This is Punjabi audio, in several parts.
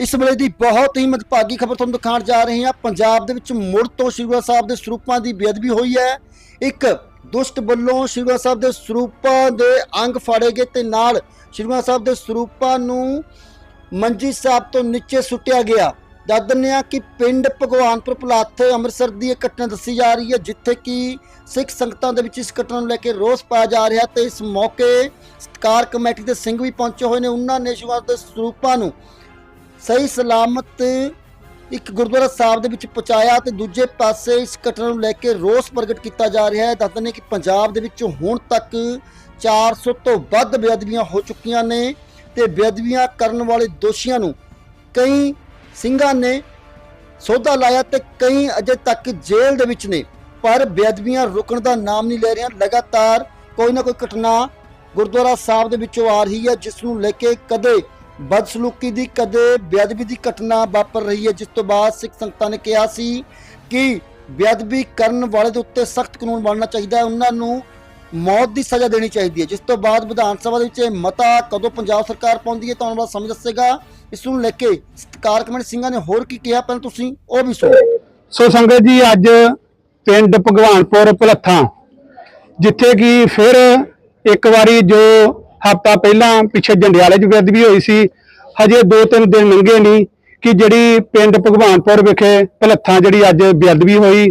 ਇਸ ਵੇਲੇ ਦੀ ਬਹੁਤ ਹੀ ਮਦਭਾਗੀ ਖਬਰ ਤੁਹਾਨੂੰ ਦਿਖਾਉਣ ਜਾ ਰਹੇ ਹਾਂ। ਪੰਜਾਬ ਦੇ ਵਿੱਚ ਮੁੜ ਤੋਂ ਸ਼੍ਰੀ ਗੁਰੂ ਸਾਹਿਬ ਦੇ ਸਰੂਪਾਂ ਦੀ ਬੇਅਦਬੀ ਹੋਈ ਹੈ। ਇੱਕ ਦੁਸ਼ਟ ਵੱਲੋਂ ਸ਼੍ਰੀ ਗੁਰੂ ਸਾਹਿਬ ਦੇ ਸਰੂਪਾਂ ਦੇ ਅੰਗ ਫਾੜੇ ਗਏ ਤੇ ਨਾਲ ਸ਼੍ਰੀ ਗੁਰੂ ਸਾਹਿਬ ਦੇ ਸਰੂਪਾਂ ਨੂੰ ਮੰਜੀ ਸਾਹਿਬ ਤੋਂ ਨੀਚੇ ਸੁੱਟਿਆ ਗਿਆ। ਦੱਸ ਦਿੰਦੇ ਹਾਂ ਕਿ ਪਿੰਡ ਭਗਵਾਨਪੁਰ ਪਲਾਥ ਅੰਮ੍ਰਿਤਸਰ ਦੀ ਇਹ ਘਟਨਾ ਦੱਸੀ ਜਾ ਰਹੀ ਹੈ, ਜਿੱਥੇ ਕਿ ਸਿੱਖ ਸੰਗਤਾਂ ਦੇ ਵਿੱਚ ਇਸ ਘਟਨਾ ਨੂੰ ਲੈ ਕੇ ਰੋਸ ਪਾਇਆ ਜਾ ਰਿਹਾ ਤੇ ਇਸ ਮੌਕੇ ਸਤਕਾਰ ਕਮੇਟੀ ਦੇ ਸਿੰਘ ਵੀ ਪਹੁੰਚੇ ਹੋਏ ਨੇ। ਉਹਨਾਂ ਨੇ ਸ਼੍ਰੀ ਗੁਰੂ ਦੇ ਸਰੂਪਾਂ ਨੂੰ ਸਹੀ ਸਲਾਮਤ ਇੱਕ ਗੁਰਦੁਆਰਾ ਸਾਹਿਬ ਦੇ ਵਿੱਚ ਪਹੁੰਚਾਇਆ ਤੇ ਦੂਜੇ ਪਾਸੇ ਇਸ ਘਟਨਾ ਨੂੰ ਲੈ ਕੇ ਰੋਸ ਪ੍ਰਗਟ ਕੀਤਾ ਜਾ ਰਿਹਾ ਹੈ। ਦੱਸਦੇ ਨੇ ਕਿ ਪੰਜਾਬ ਦੇ ਵਿੱਚ ਹੁਣ ਤੱਕ 400 ਤੋਂ ਵੱਧ ਬੇਅਦਬੀਆਂ ਹੋ ਚੁੱਕੀਆਂ ਨੇ ਤੇ ਬੇਅਦਬੀਆਂ ਕਰਨ ਵਾਲੇ ਦੋਸ਼ੀਆਂ ਨੂੰ ਕਈ ਸਿੰਘਾਂ ਨੇ ਸੋਧਾ ਲਾਇਆ ਤੇ ਕਈ ਅਜੇ ਤੱਕ ਜੇਲ੍ਹ ਦੇ ਵਿੱਚ ਨੇ, ਪਰ ਬੇਅਦਬੀਆਂ ਰੁਕਣ ਦਾ ਨਾਮ ਨਹੀਂ ਲੈ ਰਹੀਆਂ। ਲਗਾਤਾਰ ਕੋਈ ਨਾ ਕੋਈ ਘਟਨਾ ਗੁਰਦੁਆਰਾ ਸਾਹਿਬ ਦੇ ਵਿੱਚੋਂ ਆ ਰਹੀ ਹੈ, ਜਿਸ ਨੂੰ ਲੈ ਕੇ ਕਦੇ ਬਦਸਲੂਕੀ ਦੀ ਕਦੇ ਬੇਅਦਬੀ ਦੀ ਘਟਨਾ ਵਾਪਰ ਰਹੀ ਹੈ, ਜਿਸ ਤੋਂ ਬਾਅਦ ਸਿੱਖ ਸੰਗਤਾਂ ਨੇ ਕਿਹਾ ਸੀ ਕਿ ਬੇਅਦਬੀ ਕਰਨ ਵਾਲੇ ਦੇ ਉੱਤੇ ਸਖਤ ਕਾਨੂੰਨ ਬਣਨਾ ਚਾਹੀਦਾ ਹੈ, ਉਹਨਾਂ ਨੂੰ ਮੌਤ ਦੀ ਸਜ਼ਾ ਦੇਣੀ ਚਾਹੀਦੀ ਹੈ। ਜਿਸ ਤੋਂ ਬਾਅਦ ਵਿਧਾਨ ਸਭਾ ਦੇ ਵਿੱਚ ਇਹ ਮਤਾ ਕਦੋਂ ਪੰਜਾਬ ਸਰਕਾਰ ਪਾਉਂਦੀ ਹੈ ਤੁਹਾਨੂੰ ਬਾਅਦ ਸਮਝ ਦੱਸੇਗਾ। ਇਸ ਨੂੰ ਲੈ ਕੇ ਸਤਕਾਰ ਕਮੇਟੀ ਸਿੰਘਾਂ ਨੇ ਹੋਰ ਕੀ ਕਿਹਾ? ਪਹਿਲਾਂ ਤੁਸੀਂ ਉਹ ਵੀ ਸੁਣੋ। ਸੋ ਸੰਗਤ ਜੀ, ਅੱਜ ਪਿੰਡ ਭਗਵਾਨਪੁਰ ਭਲੱਥਾਂ, ਜਿੱਥੇ ਕਿ ਫਿਰ ਇੱਕ ਵਾਰੀ ਜੋ ਹਫਤਾ ਪਹਿਲਾਂ ਪਿੱਛੇ ਜੰਡਿਆਲੇ 'ਚ ਬੇਅਦਬੀ ਹੋਈ ਸੀ। ਹਜੇ 2-3 ਦਿਨ ਲੰਘੇ ਨਹੀਂ ਕਿ ਜਿਹੜੀ ਪਿੰਡ ਭਗਵਾਨਪੁਰ ਵਿਖੇ ਭਲੱਥਾਂ ਜਿਹੜੀ ਅੱਜ ਬੇਅਦਬੀ ਹੋਈ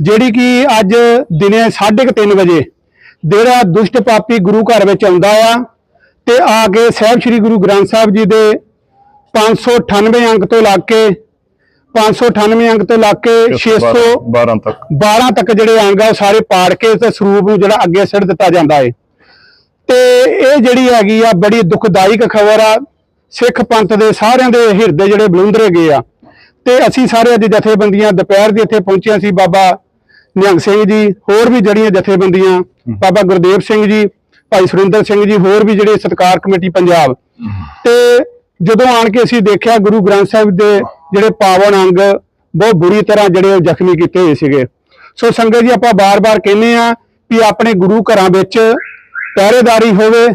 ਜਿਹੜੀ ਕਿ ਅੱਜ ਦਿਨੇ 3:30 ਵਜੇ ਜਿਹੜਾ ਦੁਸ਼ਟ ਪਾਪੀ ਗੁਰੂ ਘਰ ਵਿੱਚ ਆਉਂਦਾ ਆ ਤੇ ਆ ਕੇ ਸਾਹਿਬ ਸ੍ਰੀ ਗੁਰੂ ਗ੍ਰੰਥ ਸਾਹਿਬ ਜੀ ਦੇ 598 ਅੰਕ ਤੋਂ ਲੱਗ ਕੇ 598 ਅੰਕ ਤੋਂ ਲੱਗ ਕੇ 600 12 ਤੱਕ। 12 ਤੱਕ ਜਿਹੜੇ ਅੰਗ ਆ ਉਹ ਸਾਰੇ ਪਾੜ ਕੇ ਤੇ ਸਰੂਪ ਨੂੰ ਜਿਹੜਾ ਅੱਗੇ ਸਿੱਟ ਦਿੱਤਾ ਜਾਂਦਾ ਏ। ਤੇ ਇਹ ਜਿਹੜੀ ਹੈਗੀ ਆ ਬੜੀ ਦੁਖਦਾਇਕ ਖਬਰ ਆ। ਸਿੱਖ ਪੰਥ ਦੇ ਸਾਰਿਆਂ ਦੇ ਹਿਰਦੇ ਜਿਹੜੇ ਬਲੁੰਦਰੇ ਗਏ ਆ। ਤੇ ਅਸੀਂ ਸਾਰੇ ਅੱਜ ਜਥੇਬੰਦੀਆਂ ਦੁਪਹਿਰ ਦੀ ਇੱਥੇ ਪਹੁੰਚੀਆਂ ਸੀ ਬਾਬਾ ਨਿਹੰਗ ਸਿੰਘ ਜੀ, ਹੋਰ ਵੀ ਜਿਹੜੀਆਂ ਜਥੇਬੰਦੀਆਂ, ਬਾਬਾ ਗੁਰਦੇਵ ਸਿੰਘ ਜੀ, ਭਾਈ ਸੁਰਿੰਦਰ ਸਿੰਘ ਜੀ, ਹੋਰ ਵੀ ਜਿਹੜੇ ਸਤਕਾਰ ਕਮੇਟੀ ਪੰਜਾਬ। ਤੇ ਜਦੋਂ ਆਣ ਕੇ ਅਸੀਂ ਦੇਖਿਆ ਗੁਰੂ ਗ੍ਰੰਥ ਸਾਹਿਬ ਦੇ ਜਿਹੜੇ ਪਾਵਨ ਅੰਗ, ਬਹੁਤ ਬੁਰੀ ਤਰ੍ਹਾਂ ਜਿਹੜੇ ਉਹ ਜ਼ਖਮੀ ਕੀਤੇ ਹੋਏ ਸੀਗੇ। ਸੋ ਸੰਗਤ ਜੀ, ਆਪਾਂ ਬਾਰ-ਬਾਰ ਕਹਿੰਦੇ ਆ ਕਿ ਆਪਣੇ ਗੁਰੂ ਘਰਾਂ ਵਿੱਚ ਪਹਿਰੇਦਾਰੀ ਹੋਵੇ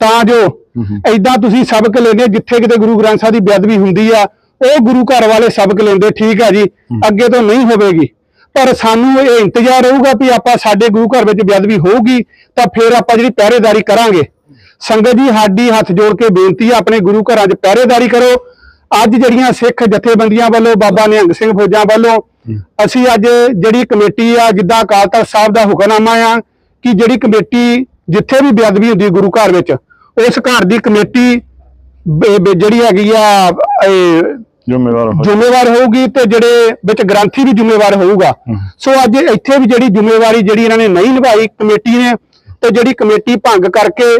ਤਾਂ ਜੋ ਐਦਾਂ ਤੁਸੀਂ ਸਬਕ ਲੈਣੇ ਜਿੱਥੇ ਕਿਤੇ ਗੁਰੂ ਗ੍ਰੰਥ ਸਾਹਿਬ ਦੀ ਬੇਅਦਬੀ ਹੁੰਦੀ ਆ ਉਹ ਗੁਰੂ ਘਰ ਵਾਲੇ ਸਬਕ ਲੈਂਦੇ ਠੀਕ ਆ ਜੀ ਅੱਗੇ ਤੋਂ ਨਹੀਂ ਹੋਵੇਗੀ। ਪਰ ਸਾਨੂੰ ਇਹ ਇੰਤਜ਼ਾਰ ਰਹੂਗਾ ਵੀ ਆਪਾਂ ਸਾਡੇ ਗੁਰੂ ਘਰ ਵਿੱਚ ਬੇਅਦਬੀ ਹੋਊਗੀ ਤਾਂ ਫਿਰ ਆਪਾਂ ਜਿਹੜੀ ਪਹਿਰੇਦਾਰੀ ਕਰਾਂਗੇ। ਸੰਗਤ ਜੀ ਸਾਡੀ ਹੱਥ ਜੋੜ ਕੇ ਬੇਨਤੀ ਹੈ ਆਪਣੇ ਗੁਰੂ ਘਰਾਂ 'ਚ ਪਹਿਰੇਦਾਰੀ ਕਰੋ। ਅੱਜ ਜਿਹੜੀਆਂ ਸਿੱਖ ਜਥੇਬੰਦੀਆਂ ਵੱਲੋਂ ਬਾਬਾ ਨਿਹੰਗ ਸਿੰਘ ਫੌਜਾਂ ਵੱਲੋਂ ਅਸੀਂ ਅੱਜ ਜਿਹੜੀ ਕਮੇਟੀ ਆ ਜਿੱਦਾਂ ਅਕਾਲ ਤਖਤ ਸਾਹਿਬ ਦਾ ਹੁਕਮਨਾਮਾ ਆ ਕਿ ਜਿਹੜੀ ਕਮੇਟੀ ਜਿੱਥੇ ਵੀ ਬੇਅਦਬੀ ਹੁੰਦੀ ਗੁਰੂ ਘਰ ਵਿੱਚ ਉਸ ਘਰ ਦੀ ਕਮੇਟੀ ਜਿਹੜੀ ਹੈਗੀ ਆ ਜ਼ਿੰਮੇਵਾਰ ਜ਼ਿੰਮੇਵਾਰ ਹੋਊਗੀ ਤੇ ਜਿਹੜੇ ਵਿੱਚ ਗ੍ਰੰਥੀ ਵੀ ਜ਼ਿੰਮੇਵਾਰ ਹੋਊਗਾ। ਸੋ ਅੱਜ ਇੱਥੇ ਵੀ ਜਿਹੜੀ ਜ਼ਿੰਮੇਵਾਰੀ ਜਿਹੜੀ ਇਹਨਾਂ ਨੇ ਨਹੀਂ ਨਿਭਾਈ ਕਮੇਟੀ ਨੇ ਤੇ ਜਿਹੜੀ ਕਮੇਟੀ ਭੰਗ ਕਰਕੇ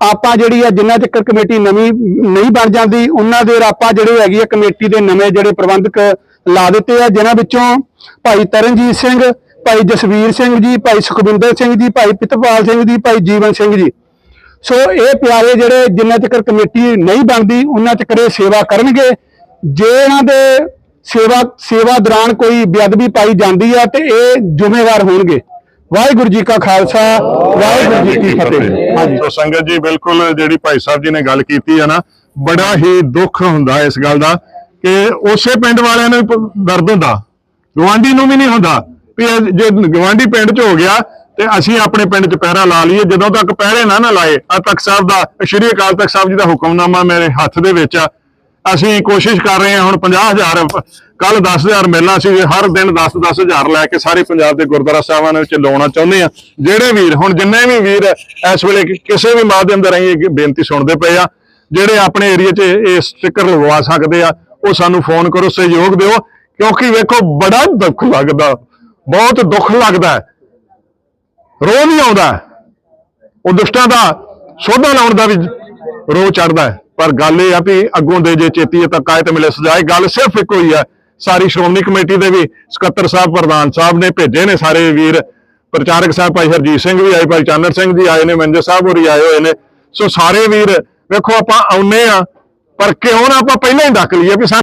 ਆਪਾਂ ਜਿਹੜੀ ਆ ਜਿੰਨਾ ਚਿਰ ਕਮੇਟੀ ਨਵੀਂ ਨਹੀਂ ਬਣ ਜਾਂਦੀ ਉਹਨਾਂ ਦੇ ਆਪਾਂ ਜਿਹੜੇ ਹੈਗੀ ਆ ਕਮੇਟੀ ਦੇ ਨਵੇਂ ਜਿਹੜੇ ਪ੍ਰਬੰਧਕ ਲਾ ਦਿੱਤੇ ਆ ਜਿਨ੍ਹਾਂ ਵਿੱਚੋਂ ਭਾਈ ਤਰਨਜੀਤ ਸਿੰਘ ਭਾਈ ਜਸਵੀਰ ਸਿੰਘ ਜੀ, ਭਾਈ ਸੁਖਵਿੰਦਰ ਸਿੰਘ ਜੀ, ਭਾਈ ਪਿਤਪਾਲ ਸਿੰਘ ਜੀ, ਭਾਈ ਜੀਵਨ ਸਿੰਘ ਜੀ। ਸੋ ਇਹ ਪਿਆਰੇ ਜਿਹੜੇ ਜਿੰਨਾ ਚਿਰ ਕਮੇਟੀ ਨਹੀਂ ਬਣਦੀ, ਉਹਨਾਂ ਚਿਰ ਇਹ ਸੇਵਾ ਕਰਨਗੇ। ਜੇ ਇਹਨਾਂ ਦੇ ਸੇਵਾ ਸੇਵਾ ਦੌਰਾਨ ਕੋਈ ਬੇਅਦਬੀ ਪਾਈ ਜਾਂਦੀ ਆ, ਤੇ ਇਹ ਜ਼ਿੰਮੇਵਾਰ ਹੋਣਗੇ। ਵਾਹਿਗੁਰੂ ਜੀ ਕਾ ਖਾਲਸਾ, ਵਾਹਿਗੁਰੂ ਜੀ ਕੀ ਫਤਿਹ। ਹਾਂਜੀ। ਸੋ ਸੰਗਤ ਜੀ, ਬਿਲਕੁਲ ਜਿਹੜੀ ਭਾਈ ਸਾਹਿਬ ਜੀ ਨੇ ਗੱਲ ਕੀਤੀ ਹੈ ਨਾ, ਬੜਾ ਹੀ ਦੁੱਖ ਹੁੰਦਾ ਇਸ ਗੱਲ ਦਾ, ਕਿ ਉਸੇ ਪਿੰਡ ਵਾਲਿਆਂ ਨੂੰ ਦਰਦ ਹੁੰਦਾ। ਗਵਾਂਢੀ ਨੂੰ ਵੀ ਨਹੀਂ ਹੁੰਦਾ। ਵੀ ਇਹ ਜੇ ਗਵਾਂਢੀ ਪਿੰਡ 'ਚ ਹੋ ਗਿਆ ਤੇ ਅਸੀਂ ਆਪਣੇ ਪਿੰਡ 'ਚ ਪਹਿਰਾ ਲਾ ਲਈਏ, ਜਦੋਂ ਤੱਕ ਪਹਿਰੇ ਨਾ ਨਾ ਲਾਏ ਆ ਤਖਤ ਸਾਹਿਬ ਦਾ, ਸ਼੍ਰੀ ਅਕਾਲ ਤਖਤ ਸਾਹਿਬ ਜੀ ਦਾ ਹੁਕਮਨਾਮਾ ਮੇਰੇ ਹੱਥ ਦੇ ਵਿੱਚ ਆ। ਅਸੀਂ ਕੋਸ਼ਿਸ਼ ਕਰ ਰਹੇ ਹਾਂ ਹੁਣ 50000 ਕੱਲ 10000 ਮਿਲਣਾ ਸੀ, ਹਰ ਦਿਨ 10 ਹਜ਼ਾਰ ਲੈ ਕੇ ਸਾਰੇ ਪੰਜਾਬ ਦੇ ਗੁਰਦੁਆਰਾ ਸਾਹਿਬਾਂ ਦੇ ਵਿੱਚ ਲਾਉਣਾ ਚਾਹੁੰਦੇ ਆ ਜਿਹੜੇ ਵੀਰ, ਹੁਣ ਜਿੰਨੇ ਵੀ ਵੀਰ ਇਸ ਵੇਲੇ ਕਿਸੇ ਵੀ ਮਾਧਿਅਮ ਦੇ ਰਾਹੀਂ ਬੇਨਤੀ ਸੁਣਦੇ ਪਏ ਆ, ਜਿਹੜੇ ਆਪਣੇ ਏਰੀਆ 'ਚ ਇਹ ਸਟicker ਲਗਵਾ ਸਕਦੇ ਆ, ਉਹ ਸਾਨੂੰ ਫੋਨ ਕਰੋ, ਸਹਿਯੋਗ ਦਿਓ, ਕਿਉਂਕਿ ਵੇਖੋ ਬੜਾ ਦੁੱਖ ਲੱਗਦਾ। ਬਹੁਤ ਦੁੱਖ ਲੱਗਦਾ ਹੈ। ਰੋਹ ਨਹੀਂ ਆਉਂਦਾ। ਉਹ ਦੁਸ਼ਟਾਂ ਦਾ ਸੋਧਾ ਲਾਉਣ ਦਾ ਵੀ ਰੋਹ ਚੜਦਾ ਪਰ ਗੱਲ ਇਹ ਆ ਵੀ ਅੱਗੋਂ ਦੇ ਜੇ ਚੇਤੀ ਤਾਂ ਕਾਇਤ ਮਿਲੇ ਸਜਾਏ। ਗੱਲ ਸਿਰਫ ਇੱਕੋ ਹੀ ਹੈ। ਸਾਰੀ ਸ਼੍ਰੋਮਣੀ ਕਮੇਟੀ ਦੇ ਵੀ ਸਕੱਤਰ ਸਾਹਿਬ, ਪ੍ਰਧਾਨ ਸਾਹਿਬ ਨੇ ਭੇਜੇ ਨੇ ਸਾਰੇ ਵੀਰ। ਪ੍ਰਚਾਰਕ ਸਾਹਿਬ ਭਾਈ ਹਰਜੀਤ ਸਿੰਘ ਵੀ ਆਏ, ਭਾਈ ਚਾਨਣ ਸਿੰਘ ਜੀ ਆਏ ਨੇ ਮੰਜੇ ਸਾਹਿਬ ਹੋਰੀ ਆਏ ਹੋਏ ਨੇ। ਸੋ ਸਾਰੇ ਵੀਰ, ਵੇਖੋ ਆਪਾਂ ਆਉਨੇ ਆ ਪਰ ਕਿਉਂ ਨਾ ਆਪਾਂ ਪਹਿਲਾਂ ਹੀ ਡੱਕ ਲਈਏ ਵੀ ਸਾਨੂੰ